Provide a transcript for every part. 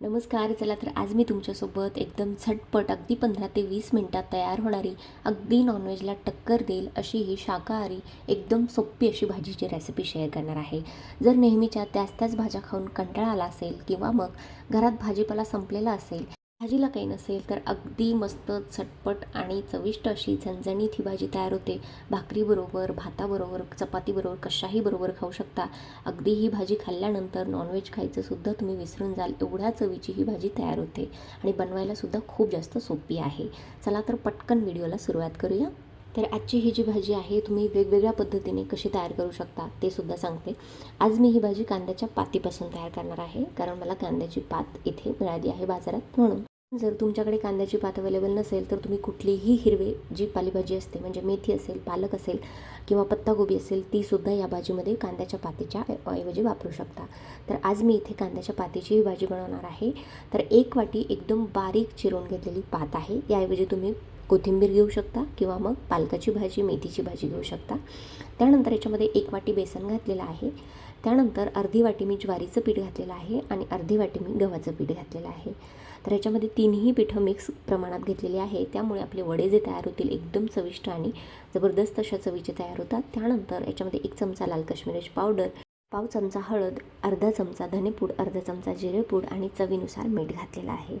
नमस्कार चला तर आज मी तुमच्यासोबत एकदम झटपट अगदी पंधरा ते वीस मिनटात तयार होणारी अगदी नॉनव्हेजला टक्कर देईल अशी ही शाकाहारी एकदम सोपी अशी भाजीची रेसिपी शेअर करणार आहे. जर नेहमीच्या त्याच त्याच भाज्या खाऊन कंटाळा आला असेल किंवा मग घरात भाजीपाला संपलेला असेल भाजीला काही नसेल तर अगदी मस्त झटपट आणि चविष्ट अशी झणझणीत ही भाजी तयार होते. भाकरीबरोबर भाताबरोबर चपातीबरोबर कशाही बरोबर खाऊ शकता. अगदी ही भाजी खाल्ल्यानंतर नॉनव्हेज खायचं सुद्धा तुम्ही विसरून जाल एवढ्या चवीची ही भाजी तयार होते आणि बनवायलासुद्धा खूप जास्त सोपी आहे. चला तर पटकन व्हिडिओला सुरुवात करूया. तर आजची ही जी भाजी आहे तुम्ही वेगवेगळ्या पद्धतीने कशी तयार करू शकता ते सुद्धा सांगते. आज मी ही भाजी कांद्याच्या पातीपासून तयार करणार आहे कारण मला कांद्याची पात इथे मिळाली आहे बाजारात म्हणून. जर तुमच्याकडे कांद्याची पात अवेलेबल नसेल तर तुम्ही कुठलीही हिरवे जी पालेभाजी असते म्हणजे मेथी असेल पालक असेल किंवा पत्तागोबी असेल ती सुद्धा या भाजीमध्ये कांद्याच्या पातीच्या ऐवजी वापरू शकता. तर आज मी इथे कांद्याच्या पातीची ही भाजी बनवणार आहे. तर एक वाटी एकदम बारीक चिरून घेतलेली पात आहे. याऐवजी तुम्ही कोथिंबीर घेऊ शकता किंवा मग पालकाची भाजी मेथीची भाजी घेऊ शकता. त्यानंतर याच्यामध्ये एक वाटी बेसन घातलेलं आहे. त्यानंतर अर्धी वाटी मी ज्वारीचं पीठ घातलेलं आहे आणि अर्धी वाटी मी गव्हाचं पीठ घातलेलं आहे. तर याच्यामध्ये तीनही पिठं मिक्स प्रमाणात घेतलेली आहे. त्यामुळे आपले वडे जे तयार होतील एकदम चविष्ट आणि जबरदस्त अशा चवीचे तयार होतात. त्यानंतर याच्यामध्ये एक चमचा लाल काश्मीरी पावडर पाव चमचा हळद अर्धा चमचा धनेपूड अर्धा चमचा जिरेपूड आणि चवीनुसार मीठ घातलेलं आहे.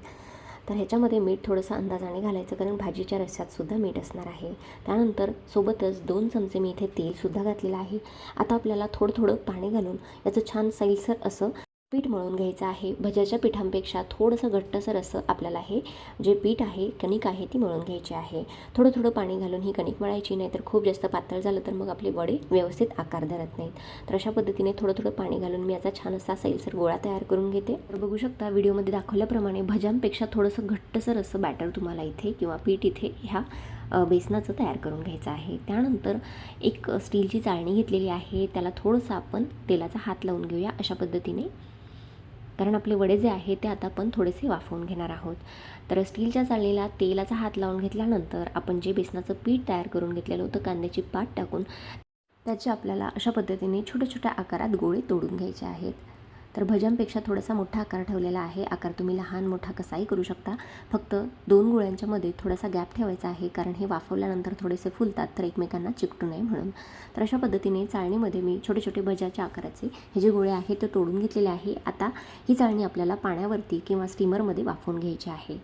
तर ह्याच्यामध्ये मीठ थोडंसं अंदाजाने घालायचं कारण भाजीच्या रस्स्यात सुद्धा मीठ असणार आहे. त्यानंतर सोबतच दोन चमचे मी इथे तेलसुद्धा घातलेलं आहे. आता आपल्याला थोडं थोडं पाणी घालून याचं छान सैलसर असं पीठ मळून घ्यायचं आहे. भज्याच्या पिठांपेक्षा थोडंसं घट्टसर असं आपल्याला हे जे पीठ आहे कणिक आहे ती मळून घ्यायची आहे. थोडं थोडं पाणी घालून ही कणिक मळायची नाही तर खूप जास्त पातळ झालं तर मग आपले वडे व्यवस्थित आकार धरत नाहीत. तर अशा पद्धतीने थोडं थोडं पाणी घालून मी याचा छान असा सैलसर गोळा तयार करून घेते. तर बघू शकता व्हिडिओमध्ये दाखवल्याप्रमाणे भज्यांपेक्षा थोडंसं घट्टसर असं बॅटर तुम्हाला इथे किंवा पीठ इथे ह्या बेसनाचं तयार करून घ्यायचं आहे. त्यानंतर एक स्टीलची चाळणी घेतलेली आहे. त्याला थोडंसं आपण तेलाचा हात लावून घेऊया. अशा पद्धतीने कारण आपले वडे जे आहे ते आता आपण थोडेसे वाफवून घेणार आहोत. तर स्टीलच्या चाळणीला तेलाचा हात लावून घेतल्यानंतर आपण जे बेसनाचं पीठ तयार करून घेतलेलं होतं कांद्याची पाट टाकून त्याचे आपल्याला अशा पद्धतीने छोट्या छोट्या आकारात गोळे तोडून घ्यायचे आहेत. तर भज्यांपेक्षा थोडासा मोठा आकार ठेवलेला आहे. आकार तुम्ही लहान मोठा कसाही करू शकता. फक्त दोन गोळ्यांच्या मध्ये थोडासा गॅप ठेवायचा आहे कारण हे वाफवल्यानंतर थोडेसे फुलतात तर एकमेकांना चिकटू नये म्हणून. तर अशा पद्धतीने चाळणीमध्ये मी छोटे छोटे भज्याच्या आकाराचे हे जे गोळे आहेत ते तोडून घेतलेले आहे. आता ही चाळणी आपल्याला पाण्यावरती किंवा स्टीमरमध्ये वाफवून घ्यायची आहे.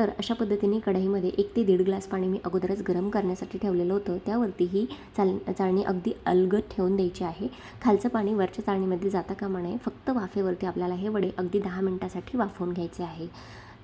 तर अशा पद्धतीने कढईमध्ये एक ते दीड ग्लास पाणी मी अगोदरच गरम करण्यासाठी ठेवलेलं होतं. त्यावरती ही चाल चाळणी अगदी अलगद ठेवून द्यायची आहे. खालचं पाणी वरच्या चाळणीमध्ये जाता कामा नये. फक्त वाफेवरती आपल्याला हे वडे अगदी दहा मिनटासाठी वाफवून घ्यायचे आहे.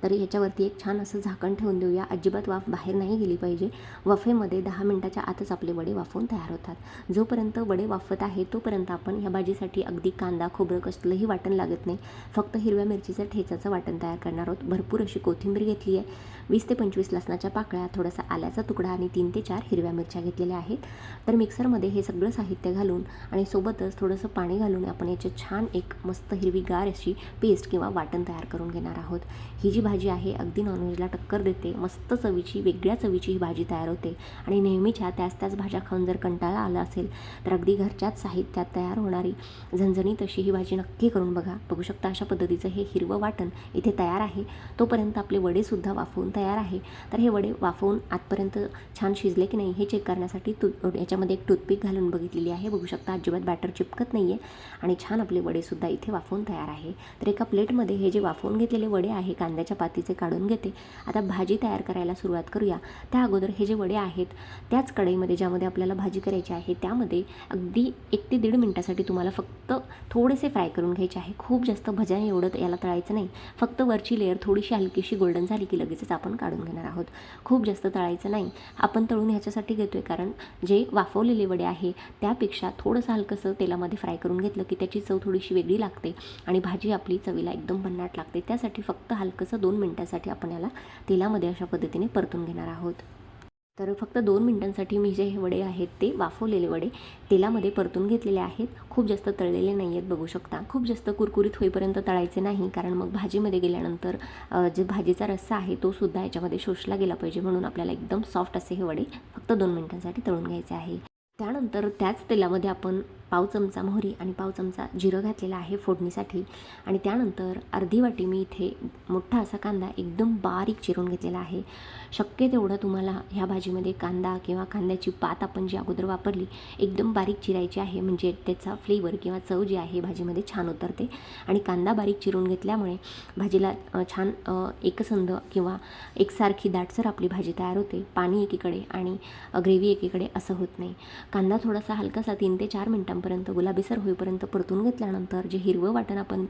तर ह्याच्यावरती एक छान असं झाकण ठेवून देऊया. अजिबात वाफ बाहेर नाही गेली पाहिजे. वाफेमध्ये दहा मिनटाच्या आतच आपले वडे वाफवून तयार होतात. जोपर्यंत वडे वाफत आहे तोपर्यंत आपण ह्या भाजीसाठी अगदी कांदा खोबरं कसलंही वाटण लागत नाही. फक्त हिरव्या मिरचीचं ठेचाचं वाटण तयार करणार आहोत. भरपूर अशी कोथिंबीर घेतली आहे. वीस ते पंचवीस लसणाच्या पाकळ्या थोडासा आल्याचा तुकडा आणि तीन ते चार हिरव्या मिरच्या घेतलेल्या आहेत. तर मिक्सरमध्ये हे सगळं साहित्य घालून आणि सोबतच थोडंसं पाणी घालून आपण याचे छान एक मस्त हिरवीगार अशी पेस्ट किंवा वाटण तयार करून घेणार आहोत. ही जी भाजी आहे अगदी नॉनव्हेजला टक्कर देते. मस्त चवीची वेगळ्या चवीची ही भाजी तयार होते. आणि नेहमीच्या त्याच त्याच भाज्या खाऊन जर कंटाळा आला असेल तर अगदी घरच्याच साहित्यात तयार होणारी झणझणीत अशी ही भाजी नक्की करून बघा. बघू शकता अशा पद्धतीचं हे हिरवं वाटण इथे तयार आहे. तोपर्यंत आपले वडेसुद्धा वाफवून तयार आहे. तर हे वडे वाफवून आतपर्यंत छान शिजले की नाही हे चेक करण्यासाठी तू याच्यामध्ये एक टूथपिक घालून बघितलेली आहे. बघू शकता अजिबात बॅटर चिपकत नाही आहे आणि छान आपले वडेसुद्धा इथे वाफवून तयार आहे. तर एका प्लेटमध्ये हे जे वाफवून घेतलेले वडे आहे कांद्याच्या चपातीचे काढून घेते. आता भाजी तयार करायला सुरुवात करूया. त्या अगोदर हे जे वडे आहेत त्याच कढईमध्ये ज्यामध्ये आपल्याला भाजी करायची आहे त्यामध्ये अगदी एक ते दीड मिनटासाठी तुम्हाला फक्त थोडेसे फ्राय करून घ्यायचे आहे. खूप जास्त भज्या एवढं याला तळायचं नाही. फक्त वरची लेअर थोडीशी हलकीशी गोल्डन झाली की लगेचच आपण काढून घेणार आहोत. खूप जास्त तळायचं नाही. आपण तळून ह्याच्यासाठी घेतो आहे कारण जे वाफवलेले वडे आहे त्यापेक्षा थोडंसं हलकंसं तेलामध्ये फ्राय करून घेतलं की त्याची चव थोडीशी वेगळी लागते आणि भाजी आपली चवीला एकदम भन्नाट लागते. त्यासाठी फक्त हलकंसं दोन मिनटासाठी आपण याला तेलामध्ये अशा पद्धतीने परतून घेणार आहोत. तर फक्त दोन मिनटांसाठी मी जे हे वडे आहेत ते वाफवलेले वडे तेलामध्ये परतून घेतलेले आहेत. खूप जास्त तळलेले नाही आहेत बघू शकता. खूप जास्त कुरकुरीत होईपर्यंत तळायचे नाही कारण मग भाजीमध्ये गेल्यानंतर जे भाजीचा रस्सा आहे तो सुद्धा याच्यामध्ये शोषला गेला पाहिजे म्हणून आपल्याला एकदम सॉफ्ट असे हे वडे फक्त दोन मिनटांसाठी तळून घ्यायचे आहे. त्यानंतर त्याच तेलामध्ये आपण पाव चमचा मोहरी आणि पाव चमचा जिरं घातलेलं आहे फोडणीसाठी. आणि त्यानंतर अर्धी वाटी मी इथे मोठा असा कांदा एकदम बारीक चिरून घेतलेला आहे. शक्य तेवढं तुम्हाला ह्या भाजीमध्ये कांदा किंवा कांद्याची पात आपण जी अगोदर वापरली एकदम बारीक चिरायची आहे. म्हणजे त्याचा फ्लेवर किंवा चव जी आहे भाजीमध्ये छान उतरते. आणि कांदा बारीक चिरून घेतल्यामुळे भाजीला छान एकसंध किंवा एकसारखी दाटसर आपली भाजी तयार होते. पाणी एकीकडे आणि ग्रेव्ही एकीकडे असं होत नाही. कांदा थोडासा हलकासा तीन ते चार मिनटांपर्यंत गुलाबीसर होईपर्यंत परतून घेतल्यानंतर जे हिरवं वाटण आपण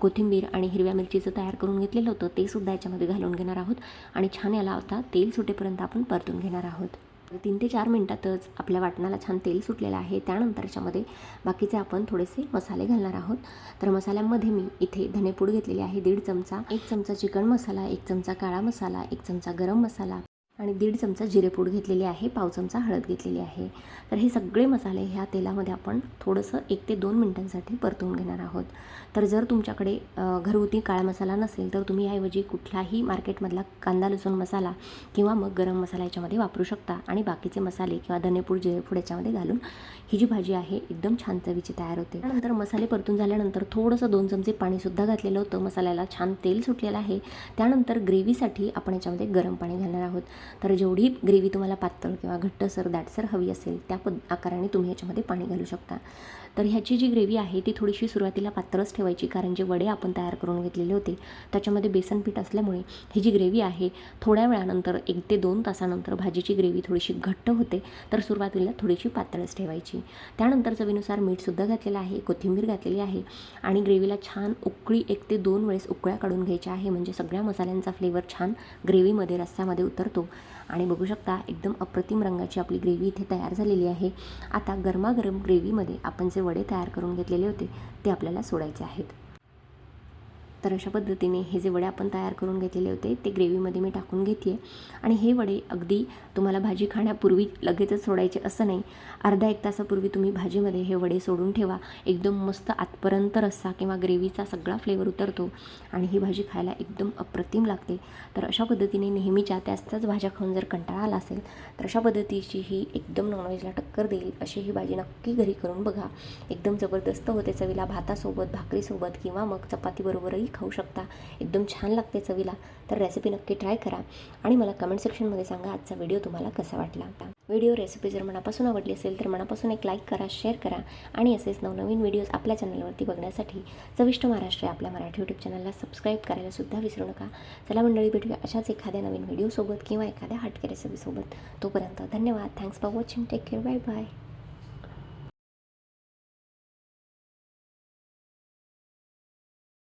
कोथिंबीर आणि हिरव्या मिरचीचं तयार करून घेतलेलं होतं ते सुद्धा याच्यामध्ये घालून घेणार आहोत. आणि छान याला आता तेल सुटेपर्यंत आपण परतून घेणार आहोत. तीन ते चार मिनटातच आपल्या वाटणाला छान तेल सुटलेलं आहे. त्यानंतर याच्यामध्ये बाकीचे आपण थोडेसे मसाले घालणार आहोत. तर मसाल्यामध्ये मी इथे धनेपूड घेतलेली आहे दीड चमचा एक चमचा चिकन मसाला एक चमचा काळा मसाला एक चमचा गरम मसाला आणि दीड चमचा जिरेपूड घेतलेली आहे पाव चमचा हळद घेतलेली आहे. तर हे सगळे मसाले ह्या तेलामध्ये आपण थोडंसं एक ते दोन मिनटांसाठी परतवून घेणार आहोत. तर जर तुमच्याकडे घरगुती काळा मसाला नसेल तर तुम्ही याऐवजी कुठलाही मार्केटमधला कांदा लसूण मसाला किंवा मग गरम मसाला याच्यामध्ये वापरू शकता. आणि बाकीचे मसाले किंवा धनेपूड जिरेपूड याच्यामध्ये घालून ही जी भाजी आहे एकदम छान चवीची तयार होते. त्यानंतर मसाले परतून झाल्यानंतर थोडंसं दोन चमचे पाणीसुद्धा घातलेलं होतं. मसाल्याला छान तेल सुटलेलं आहे. त्यानंतर ग्रेव्हीसाठी आपण याच्यामध्ये गरम पाणी घालणार आहोत. तर जेवढी ग्रेव्ही तुम्हाला पातळ किंवा घट्टसर दाटसर हवी असेल त्या पद आकाराने तुम्ही याच्यामध्ये पाणी घालू शकता. तर ह्याची जी ग्रेव्ही आहे ती थोडीशी सुरुवातीला पातळच ठेवायची कारण जे वडे आपण तयार करून घेतलेले होते त्याच्यामध्ये बेसन पीठ असल्यामुळे ही जी ग्रेव्ही आहे थोड्या वेळानंतर एक ते दोन तासानंतर भाजीची ग्रेव्ही थोडीशी घट्ट होते तर सुरुवातीला थोडीशी पातळच ठेवायची. त्यानंतर चवीनुसार मीठसुद्धा घातलेलं आहे कोथिंबीर घातलेली आहे आणि ग्रेव्हीला छान उकळी एक ते दोन वेळेस उकळ्या काढून घ्यायच्या आहे म्हणजे सगळ्या मसाल्यांचा फ्लेवर छान ग्रेव्हीमध्ये रस्त्यामध्ये उतरतो. आणि बघू शकता एकदम अप्रतिम रंगाची आपली ग्रेव्ही इथे तयार झालेली आहे. आता गरमागरम ग्रेव्हीमध्ये आपण जे वडे तयार करून घेतलेले होते ते आपल्याला सोडायचे आहेत. तर अशा पद्धतीने हे जे वडे आपण तयार करून घेतलेले होते ते ग्रेव्हीमध्ये मी टाकून घेते आणि हे वडे अगदी तुम्हाला भाजी खाण्यापूर्वी लगेचच सोडायचे असं नाही. अर्धा एक तासापूर्वी तुम्ही भाजीमध्ये हे वडे सोडून ठेवा. एकदम मस्त आतपर्यंत रस्सा किंवा ग्रेव्हीचा सगळा फ्लेवर उतरतो आणि ही भाजी खायला एकदम अप्रतिम लागते. तर अशा पद्धतीने नेहमीच्या त्याच त्याच भाज्या खाऊन जर कंटाळा आला असेल तर अशा पद्धतीची ही एकदम नॉनव्हेजला टक्कर देईल अशी ही भाजी नक्की घरी करून बघा. एकदम जबरदस्त होते चवीला भातासोबत भाकरीसोबत किंवा मग चपातीबरोबरही खाऊ शकता. एकदम छान लागते चवीला. तर रेसिपी नक्की ट्राय करा आणि मला कमेंट सेक्शनमध्ये सांगा आजचा व्हिडिओ तुम्हाला कसा वाटला व्हिडिओ रेसिपी जर मनापासून आवडली असेल तर मनापासून एक लाईक करा शेअर करा आणि असेच नवनवीन व्हिडिओज आपल्या चॅनलवरती बघण्यासाठी चविष्ट महाराष्ट्र आपल्या मराठी यूट्यूब चॅनलला सबस्क्राईब करायला सुद्धा विसरू नका. चला मंडळी भेटूया अशाच एखाद्या नवीन व्हिडिओसोबत किंवा एखाद्या हटके रेसिपीसोबत तोपर्यंत धन्यवाद. Thanks for watching take care bye bye